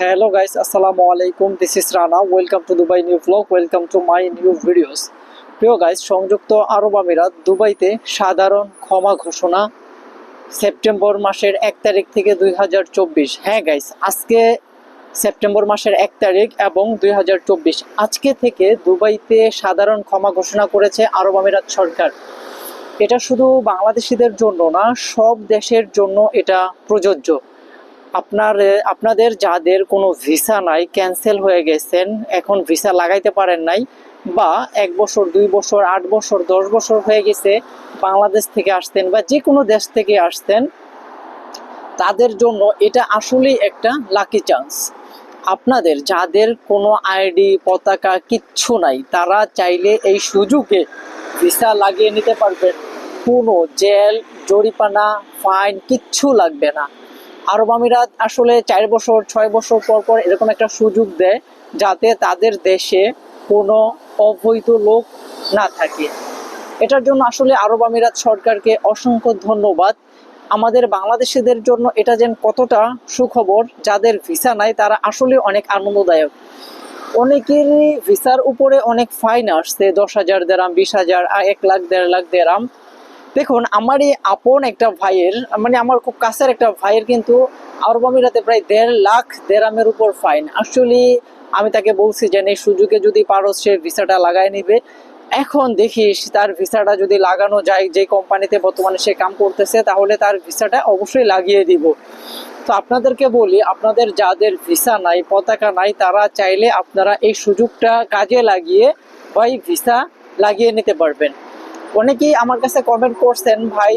Hello guys আসসালামু আলাইকুম This is Rana. Welcome to Dubai New Vlog. Welcome to my new videos. প্রিয় guys সংযুক্ত আরব আমিরাত, দুবাইতে সাধারণ ক্ষমা ঘোষণা সেপ্টেম্বর মাসের এক তারিখ থেকে দুই হাজার চব্বিশ হ্যাঁ গাইস আজকে সেপ্টেম্বর মাসের এক তারিখ এবং দুই হাজার চব্বিশ আজকে থেকে দুবাইতে সাধারণ ক্ষমা ঘোষণা করেছে আরব আমিরাত সরকার এটা শুধু বাংলাদেশিদের জন্য না, সব দেশের জন্য এটা প্রযোজ্য আপনার আপনাদের যাদের কোনো ভিসা নাই ক্যান্সেল হয়ে গেছেন, এখন ভিসা লাগাইতে পারেন নাই, বা এক বছর, দুই বছর, আট বছর, দশ বছর হয়ে গেছে, বাংলাদেশ থেকে আসতেন বা যে কোনো দেশ থেকে আসতেন তাদের জন্য এটা আসলেই একটা লাকি চান্স আপনাদের যাদের কোনো আইডি, পতাকা কিচ্ছু নাই, তারা চাইলে এই সুযোগে ভিসা লাগিয়ে নিতে পারবেন। কোনো জেল জরিপানা ফাইন কিচ্ছু লাগবে না। আরব আমিরাত আসলে চার বছর, ছয় বছর পর পর এরকম একটা সুযোগ দেয় যাতে তাদের দেশে কোনো অবৈধ লোক না থাকে। এটার জন্য আসলে আরব আমিরাত সরকারকে অসংখ্য ধন্যবাদ। আমাদের বাংলাদেশিদের জন্য এটা যেন কতটা সুখবর, যাদের ভিসা নাই তারা আসলে অনেক আনন্দদায়ক। অনেকেরই ভিসার উপরে অনেক ফাইন আসছে, দশ হাজার দেরাম, বিশ হাজার, এক লাখ, দেড় লাখ দেরাম। দেখুন আমার এই আপন একটা ভাইয়ের মানে আমার খুব কাছের একটা ভাইয়ের কিন্তু আরব আমিরাতে প্রায় দেড় লাখ দেড়ামের উপর ফাইন। আসলে আমি তাকে বলছি যে এই সুযোগে যদি পারো, সে ভিসাটা লাগাই নিবে। এখন দেখিস, তার ভিসাটা যদি লাগানো যায় যে কোম্পানিতে বর্তমানে সে কাম করতেছে, তাহলে তার ভিসাটা অবশ্যই লাগিয়ে দিব। তো আপনাদেরকে বলি, আপনাদের যাদের ভিসা নাই, পতাকা নাই, তারা চাইলে আপনারা এই সুযোগটা কাজে লাগিয়ে ভাই ভিসা লাগিয়ে নিতে পারবেন। অনেকেই আমার কাছে কমেন্ট করছেন, ভাই,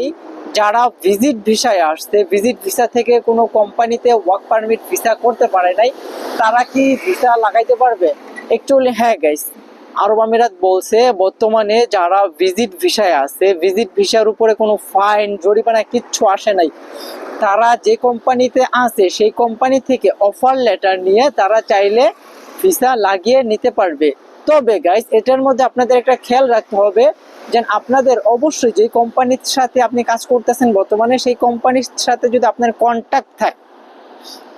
যারা ভিজিট ভিসায় আসছে ভিজিট ভিসা থেকে কোনো কোম্পানিতে ওয়ার্ক পারমিট ভিসা করতে পারে নাই, তারা কি ভিসা লাগাইতে পারবে? অ্যাকচুয়ালি হ্যাঁ গাইস আরব আমিরাত বলছে, বর্তমানে যারা ভিজিট ভিসায় আছে ভিজিট ভিসার উপরে কোনো ফাইন জরিমানা কিচ্ছু আসে নাই। তারা যে কোম্পানিতে আছে, সেই কোম্পানি থেকে অফার লেটার নিয়ে তারা চাইলে ভিসা লাগিয়ে নিতে পারবে। তবে গাইস এটার মধ্যে আপনাদের একটা খেয়াল রাখতে হবে যে আপনাদের অবশ্যই যে কোম্পানির সাথে আপনি কাজ করতেছেন বর্তমানে, সেই কোম্পানির সাথে যদি আপনার কন্ট্যাক্ট থাকে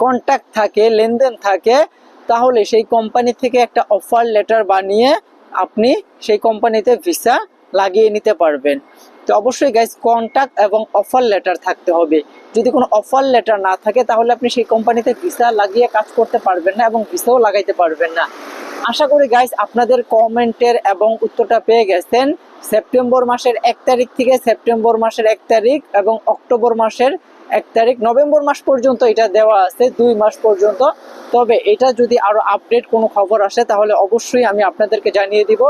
কন্ট্যাক্ট থাকে, লেনদেন থাকে, তাহলে সেই কোম্পানি থেকে একটা অফার লেটার বানিয়ে আপনি সেই কোম্পানিতে ভিসা লাগিয়ে নিতে পারবেন। তো অবশ্যই গাইজ কন্ট্যাক্ট এবং অফার লেটার থাকতে হবে। যদি কোনো অফার লেটার না থাকে, তাহলে আপনি সেই কোম্পানিতে ভিসা লাগিয়ে কাজ করতে পারবেন না এবং ভিসাও লাগাইতে পারবেন না। আশা করি গাইস আপনাদের কমেন্টের এবং উত্তরটা পেয়ে গেছেন। সেপ্টেম্বর মাসের এক তারিখ থেকে সেপ্টেম্বর মাসের এক তারিখ এবং অক্টোবর মাসের এক তারিখ। নভেম্বর মাস পর্যন্ত এটা দেওয়া আছে দুই মাস পর্যন্ত। তবে এটা যদি আরও আপডেট কোনো খবর আসে তাহলে অবশ্যই আমি আপনাদেরকে জানিয়ে দিব।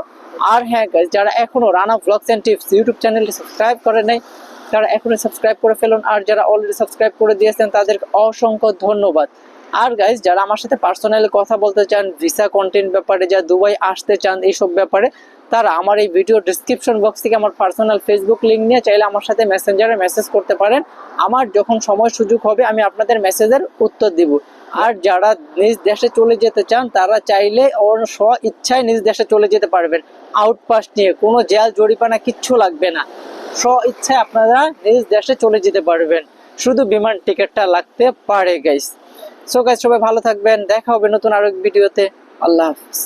আর হ্যাঁ guys, যারা এখনও Rana blogs and tips YouTube চ্যানেলটি সাবস্ক্রাইব করে নাই তারা এখনই সাবস্ক্রাইব করে ফেলুন। আর যারা অলরেডি সাবস্ক্রাইব করে দিয়েছেন তাদেরকে অসংখ্য ধন্যবাদ। আর গাইজ যারা আমার সাথে পার্সোনালি কথা বলতে চান ভিসা কন্টেন্ট ব্যাপারে যা দুবাই আসতে চান এইসব ব্যাপারে, তারা আমার এই ভিডিও ডিসক্রিপশন বক্স থেকে আমার পার্সোনাল ফেসবুক লিঙ্ক নিয়ে চাইলে আমার সাথে মেসেঞ্জারে মেসেজ করতে পারেন। আমার যখন সময় সুযোগ হবে, আমি আপনাদের মেসেজের উত্তর দিব। আর যারা নিজ দেশে চলে যেতে চান, তারা চাইলে ওর স্ব ইচ্ছায় নিজ দেশে চলে যেতে পারবেন। আউটপাস নিয়ে কোনো জেল জরিপানা কিচ্ছু লাগবে না। স্ব ইচ্ছায় আপনারা নিজ দেশে চলে যেতে পারবেন। শুধু বিমান টিকিটটা লাগতে পারে গাইস সো গাইজ সবাই ভালো থাকবেন। দেখা হবে নতুন আরেক ভিডিওতে আল্লাহ হাফিজ।